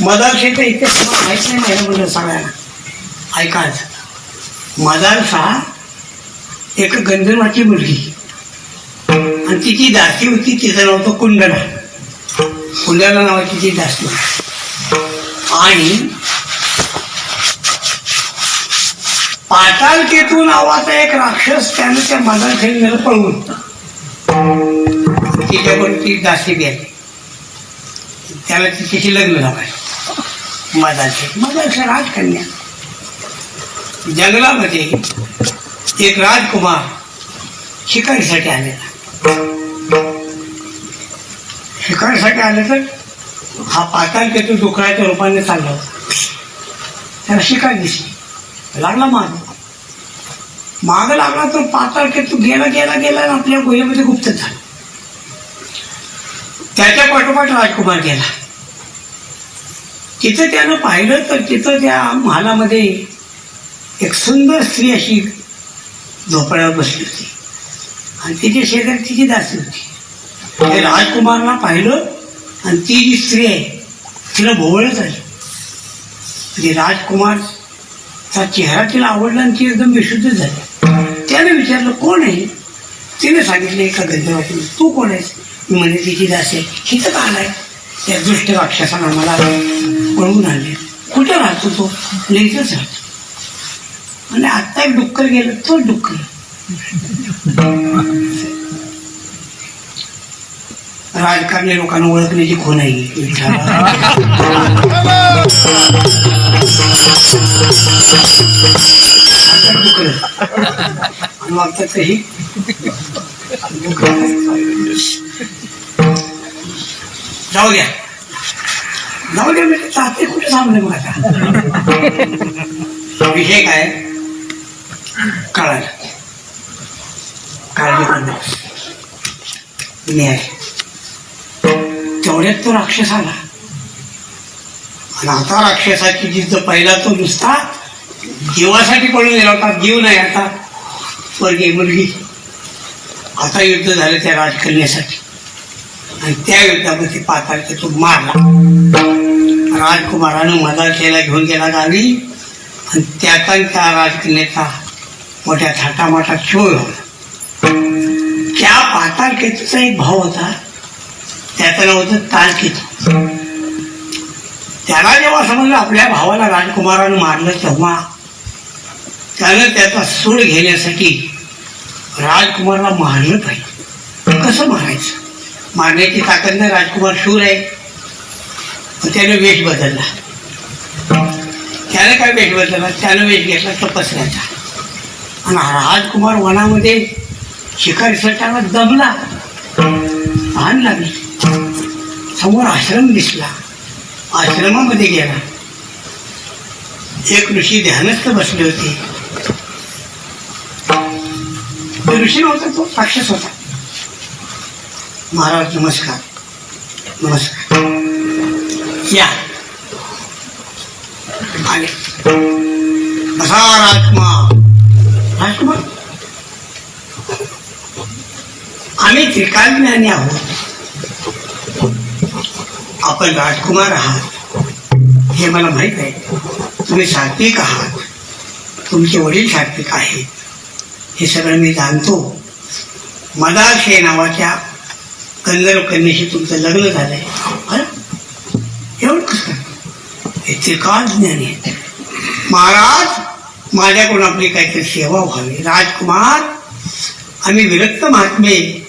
मदारशाचा इतके तुम्हाला माहीत नाही महिन्याबद्दल सगळ्यांना ऐकाच मदारसा एक गंधर्वाची मुलगी. आणि तिची दासी होती तिचं नाव होतं कुंडला कुंडला नावाची ती दासी होती. आणि पाताल केतू नावाचा एक राक्षस त्यानं त्या मदारशाला पळवून तिच्याकडून ती दासी गेली त्याला तिच्याशी लग्न लावायचं मधाचे. मदारशा राजकन्या. जंगलामध्ये एक राजकुमार शिकारीसाठी आलेला. शिकारीसाठी आले तर हा पाताळ केतू डुकराच्या रूपाने चालला होता. त्याला शिकार दिसली. लागला माग. माग लागला तर पाताळ केतू गेला गेला गेला आणि आपल्या गुहेमध्ये गुप्त झाला. त्याच्या पाठोपाठ राजकुमार गेला. तिथं त्यानं पाहिलं तर तिथं त्या महालामध्ये एक सुंदर स्त्री अशी झोपड्यावर बसली होती. आणि तिच्या शेजारी तिची दासी होती. ते राजकुमारला पाहिलं आणि ती जी स्त्री आहे तिला भोवळच आली. म्हणजे राजकुमारचा चेहरा तिला आवडला आणि ती एकदम विशुद्ध झाली. त्याने विचारलं कोण आहे? तिने सांगितलं एका गंधर्वाची तू कोण आहेस? मी म्हणे तिची दासी आहे. हिथं का आलाय? त्या दुष्ट राक्षसानं आम्हाला पळवून आणले. कुठं राहतो तो? लेखच राहतो आणि आत्ता एक डुक्कर गेलं तो डुक्कर. राजकारणी लोकांना ओळखण्याची खून आहे. विठ्ठला. वागतात काही जाऊ द्या. जाऊ द्या मी चाहते कुठे थांबले मग आता? विषय काय? कळालं. काळजी करू नका. मी आहे. तेवढ्यात तो राक्षस आला. आणि आता राक्षसाची जिद्द पहिला तो नुसता जीवासाठी पळून गेला होता. जीव नाही आता. स्वर्गीय मुलगी. आता युद्ध झालं त्या राजकन्यासाठी. आणि त्या युद्धामध्ये पाताळचे तो मारला. राजकुमारानं मदारखेला घेऊन गेला गावी. आणि त्याचा त्या राजकन्याचा मोठ्या थाटामाटात शोध होता. त्या पाताळकेतूचा एक भाव होता. त्याचं नाव होतं तालकेतू. त्याला जेव्हा समजलं आपल्या भावाला राजकुमारानं मारलं तेव्हा त्यानं त्याचा सूड घेण्यासाठी राजकुमारला मारलं पाहिजे. कसं मारायचं? मारण्याची ताकद नाही राजकुमार शूर आहे. मग त्यानं वेश बदलला. त्यानं काय वेश बदलला? त्यानं वेश घेतला तपसऱ्याचा आणि राजकुमार वनामध्ये शिकारीसाठी दमला तहान लागली. समोर आश्रम दिसला. आश्रमामध्ये गेला. एक ऋषी ध्यानस्थ बसले होते. ऋषी नव्हता तो राक्षस होता. महाराज नमस्कार. नमस्कार. या. आले बसा राजकुमार. राजकुमार? आम्ही त्रिकालज्ञानी आहोत. आपण राजकुमार आहात. हे मला माहीत आहे. तुम्ही सात्विक आहात. तुमचे वडील सात्विक आहेत. हे सगळं मी जाणतो. मदाशे नावाच्या गंधर्व कन्याशी तुमचं लग्न झालंय. एवढं कसं? काय? ज्ञानी आहे. महाराज माझ्याकडून आपली काहीतरी सेवा व्हावी. राजकुमार आम्ही विरक्त महात्मे.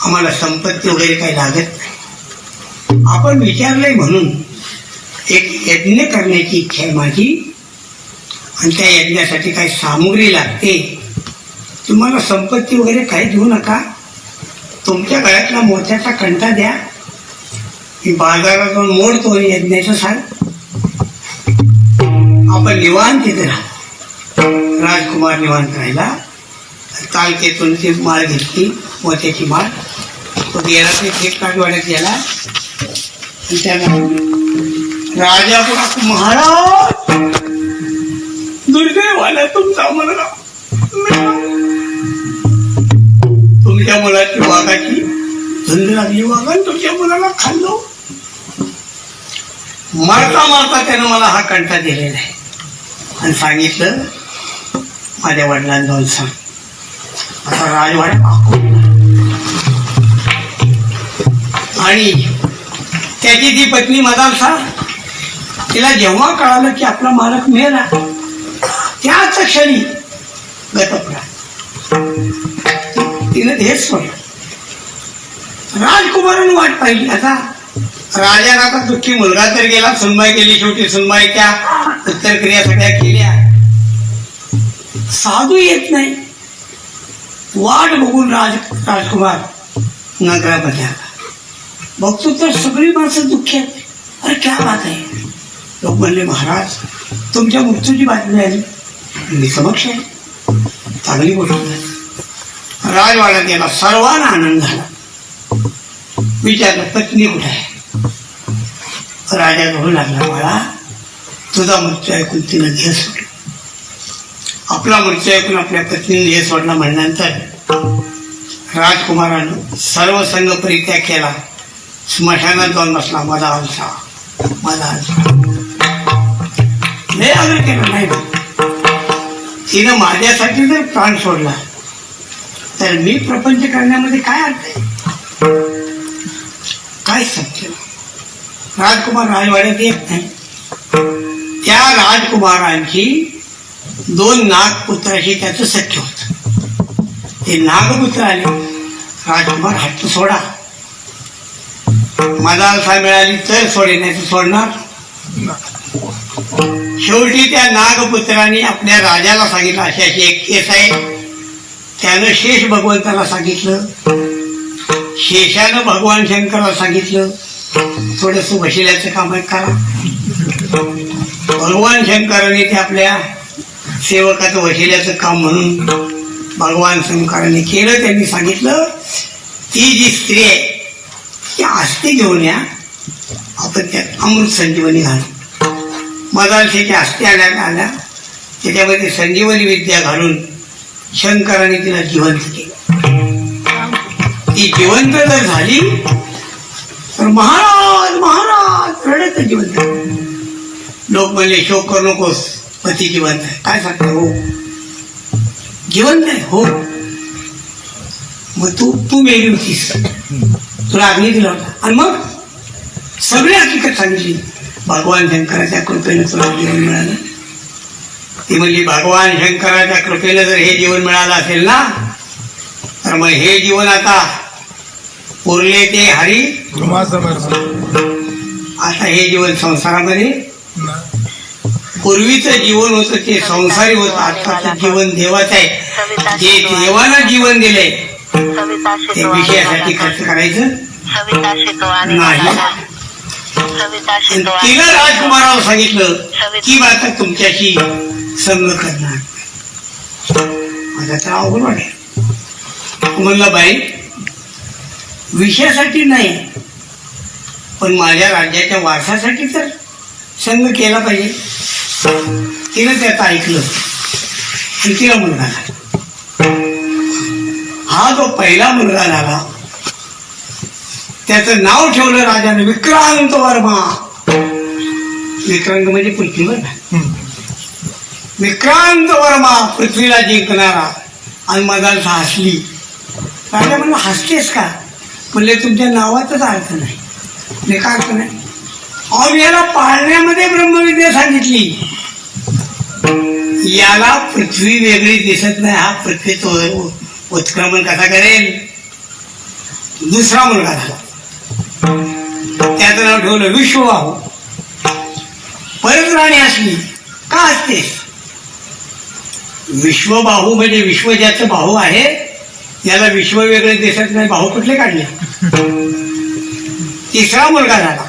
आम्हाला संपत्ती वगैरे काही लागत नाही. आपण विचारलंय म्हणून. एक यज्ञ करण्याची इच्छा आहे माझी. आणि त्या यज्ञासाठी काही सामुग्री लागते. तुम्हाला संपत्ती वगैरे काही देऊ नका. तुमच्या गळ्यातला मोत्याचा कंटा द्या. मी बाजारात जाऊन मोडतो यज्ञाचं सांग. आपण निवांत तिथे राहा. राजकुमार निवांत राहिला. तालकेतून ती माळ घेतली मोत्याची माळ. तो गेला ते फ्लिपकार्टवाड्यात गेला. आणि त्याला राजा महाराज! दुर्दैवाला तुमचा मुलगा तुमच्या मुलाची वाघाची. झुंज लागली वाघान तुमच्या मुलाला खाल्लो? मरता मरता त्यानं मला हा कंटा दिलेला आहे. आणि सांगितलं माझ्या वडिलांना जाऊन सांग. आता राजवाड्यात आखून आणि त्याची ती पत्नी मदालसा तिला जेव्हा कळालं की आपला मालक मेला त्याच क्षणी गतपडा तिने हेच सोडलं. राजकुमाराने वाट पाहिली. आता राजा आता दुःखी मुलगा तर गेला सुनबाई केली शेवटी सुनबाई त्या उत्तर क्रिया सगळ्या केल्या. साधू येत नाही. वाट बघून राज राजकुमार नगरामध्ये आला. बघतो तर सगळी माणसं दुःखी आहेत. अरे क्या बात आहे. लोक म्हणले महाराज तुमच्या मृत्यूची बातमी आली. मी समक्ष आहे. चांगली गोष्ट राजवाड्यात गेला सर्वांना आनंद झाला. विचारलं पत्नी कुठे आहे? राजा म्हणू लागला मला. तुझा मृत्यू ऐकून तिनं घे सोडलं. आपला मृत्यू ऐकून आपल्या पत्नीने हे सोडला म्हणल्यानंतर राजकुमारानं सर्व संघ परित्याग केला. स्मशानात जाऊन बसला. माझा आलसा. माझा आलसा. लय आग्रह केला नाही. तिनं माझ्यासाठी जर प्राण सोडला तर मी प्रपंच करण्यामध्ये काय अर्थ आहे? काय सत्य? राजकुमार राजवाड्यात येत नाही. त्या राजकुमारांची दोन नागपुत्राशी त्याचं सख्य होत. ते नागपुत्र आले. राजकुमार हट्ट सोडा. मदालसा मिळाली तर सोडे नाही सोडणार. शेवटी त्या नागपुत्राने आपल्या राजाला सांगितलं अशी अशी एक केस आहे. त्यानं शेष भगवंताला सांगितलं. शेषानं भगवान शंकराला सांगितलं. थोडस वशिल्याचं काम आहे करा. भगवान शंकराने ते आपल्या सेवकाचं वशिल्याचं काम म्हणून भगवान शंकराने केलं त्यांनी सांगितलं ती जी स्त्री आहे ती आस्ती घेऊन या. आपण त्यात अमृत संजीवनी घालू. मदालशीच्या आस्ती आल्या आल्या. त्याच्यामध्ये संजीवनी विद्या घालून शंकराने तिला जिवंत केलं. ती जिवंत जर झाली तर महाराज महाराज रडत जिवंत. लोक म्हणले शोक करू नकोस पती जिवंत आहे. काय सांगता हो? जिवंत आहे हो. मग तू तू मेली होतीस. तुला अग्नी दिला होता. आणि मग सगळी हकीकत सांगितली. भगवान शंकराच्या कृपेने तुला जीवन मिळालं. ती म्हणली भगवान शंकराच्या कृपेने जर हे जीवन मिळालं असेल ना तर मग हे जीवन आता उरले ते हरी आता हे जीवन संसारामध्ये पूर्वीचं जीवन होतं ते संसारी होतं आताचं जीवन देवाचं आहे. जे देवानं जीवन दिलंय ते विषयासाठी खर्च करायचं नाही. तिनं राजकुमाराला सांगितलं की आता तुमच्याशी संग करणार. माझा तर अवघड वाटेल. म्हणलं बाई विषयासाठी नाही पण माझ्या राज्याच्या वारसासाठी तर संघ केला पाहिजे. तिनं त्याचं ऐकलं. आणि तिला मुलगा झाला. हा जो पहिला मुलगा झाला त्याचं नाव ठेवलं राजाने विक्रांत वर्मा. विक्रांत म्हणजे पृथ्वीवर. विक्रांत वर्मा पृथ्वीला जिंकणारा. आणि मदालसा हसली राजा म्हणलं हसतेस का? म्हणले तुमच्या नावातच अर्थ नाही. म्हणजे काय अर्थ नाही? अहो याला पाळण्यामध्ये ब्रह्मविद्या सांगितली. याला पृथ्वी वेगळी दिसत नाही हा पृथ्वीचं उत्क्रमण कसा करेल? दुसरा मुलगा झाला. त्याचं नाव ठेवलं आहो परत राणी असली का असतेस? विश्वबाहू म्हणजे विश्व ज्याचं बाहू आहे याला विश्व वेगळे दिसत नाही बाहू कुठले काढले? तिसरा मुलगा झाला.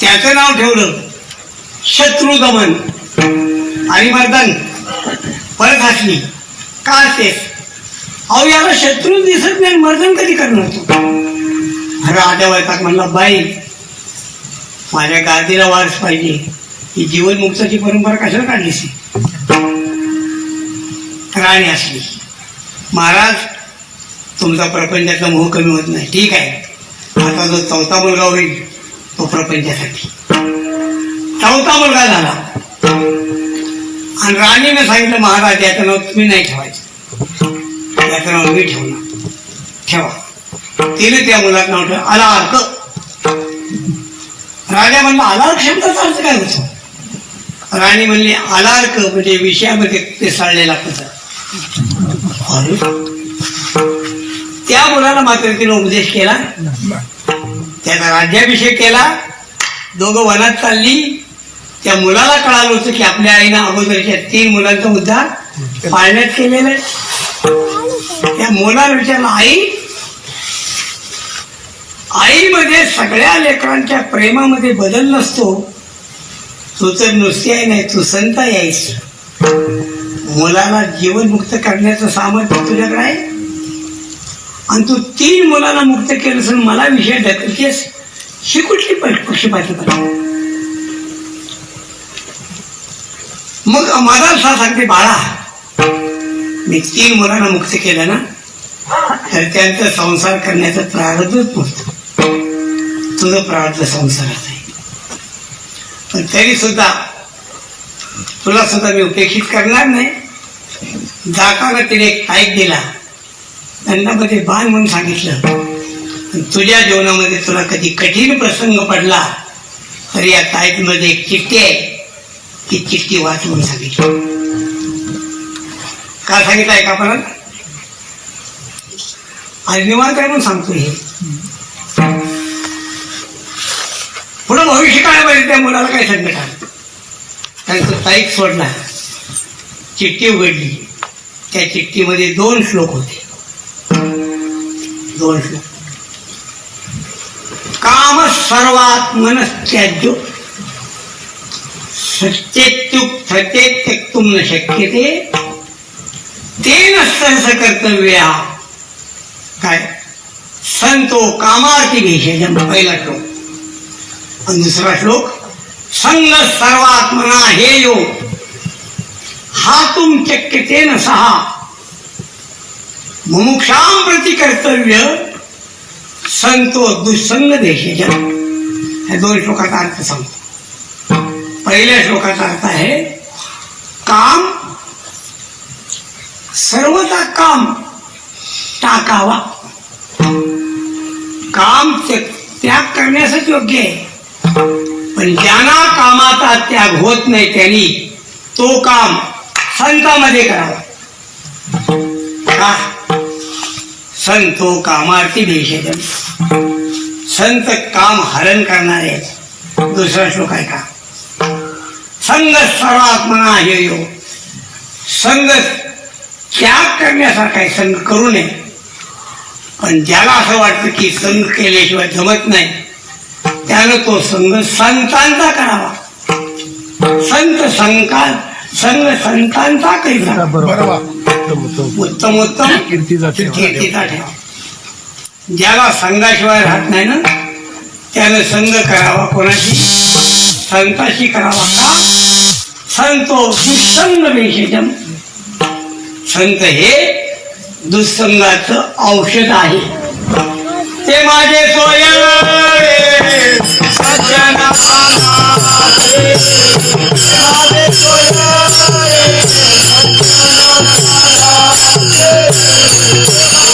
त्याचं नाव ठेवलं शत्रू दमन आणि मर्दन परत हसली का असतेस अहो याला शत्रू दिसत नाही मर्दन कधी करणार तू? राजा वैताग म्हणला बाई माझ्या गादीला वारस पाहिजे. ही जीवनमुक्ताची परंपरा कशाला काढलीस? राणी असली. महाराज तुमचा प्रपंचाचा मोह कमी होत नाही. ठीक आहे. आता जो चौथा मुलगा होईल तो प्रपंचासाठी. चौथा मुलगा झाला. आणि राणीने सांगितलं महाराज याचं नाव तुम्ही नाही ठेवायचं. याचं नाव मी ठेवणार. ठेवा. तिने त्या मुलाचं नाव ठेव आला अर्क. राजा म्हणला आला शब्दाचा अर्थ काय होतो? राणी म्हणली आलार्क म्हणजे विषयामध्ये ते पदार्थ. कसं त्या मुलाला मात्र तिने उपदेश केला. त्याचा राज्याभिषेक केला. दोघं वनात चालली. त्या मुलाला कळालं होतं की आपल्या आईनं अगोदरच्या तीन मुलांचा उद्धार पाळण्यात केलेला आहे. त्या मुलाला विचारलं आई आईमध्ये सगळ्या लेकरांच्या प्रेमामध्ये बदल नसतो. तू तर नुसती आई नाही तू संत यायस मुलाला जीवनमुक्त करण्याचं सामर्थ्य तुझ्याकडे आहे? आणि तू तीन मुलाला मुक्त केलं असेल मला विषय ढकलतेस ही कुठली प- पक्षपाती मग माझा असा सांगते बाळा मी तीन मुलांना मुक्त केलं ना तर त्यांचा संसार करण्याचा प्रारब्धच नव्हतं तुझं प्रारब्ध संसारात आहे. पण तरी सुद्धा तुला सुद्धा मी उपेक्षित करणार नाही. जाताना तिने एक टाईप दिला. दंडामध्ये बाण म्हणून सांगितलं. तुझ्या जीवनामध्ये तुला कधी कठीण प्रसंग पडला तर या ताईतमध्ये एक चिठ्ठी आहे. ती चिठ्ठी वाच म्हणून सांगितली. का सांगितलं आहे का परत? आज निवांत म्हणून सांगतो हे. पुढं भविष्य काळामध्ये त्या मुलाला काय संकट आलं त्यांचं ताईक सोडला. चिठ्ठी उघडली. त्या चिठ्ठीमध्ये दोन श्लोक होते. दोन श्लोक. काम सर्वात मनस्त्याज्यो सत्यत्युक सत्ये त्यक्तुम न शक्यते. तेन सहस कर्तव्या. काय? संतो कामार्थी भेषजम पहिला श्लोक. आणि दुसरा श्लोक संग सर्वात्मना हे यो हा तुम चक्यते सहा। मुमुक्षां प्रति कर्तव्य संतो दुसंग देशजन हे दोन श्लोकाचा अर्थ सांगतो। पहिल्या श्लोकाचा अर्थ आहे काम सर्वचा काम टाकावा। काम त्याग करण्यासच योग्य आहे। पण ज्यांना कामाचा त्याग होत नाही त्यांनी तो काम संतामध्ये करावा. का संतो हो कामार्थी भेषजन संत काम हरण करणारे दुसरा श्लोक आहे का? संघ सर्वात्मना हे यो. संघ त्याग करण्यासारखा आहे संघ करू नये. पण ज्याला असं वाटतं की संघ केल्याशिवाय जमत नाही त्यानं तो संघ संतांचा करावा. संत संका संघ संतांचा करीता बरोबर. उत्तम उत्तम. कीर्तीचा ठेवा. कीर्तीचा ठेवा. ज्याला संघाशिवाय राहत नाही ना त्यानं संघ करावा कोणाशी? संताशी करावा का? संतो दुःसंग विशेषम. संत हे दुःसंगाचं औषध आहे. ते माझे सोयरे! Thank you.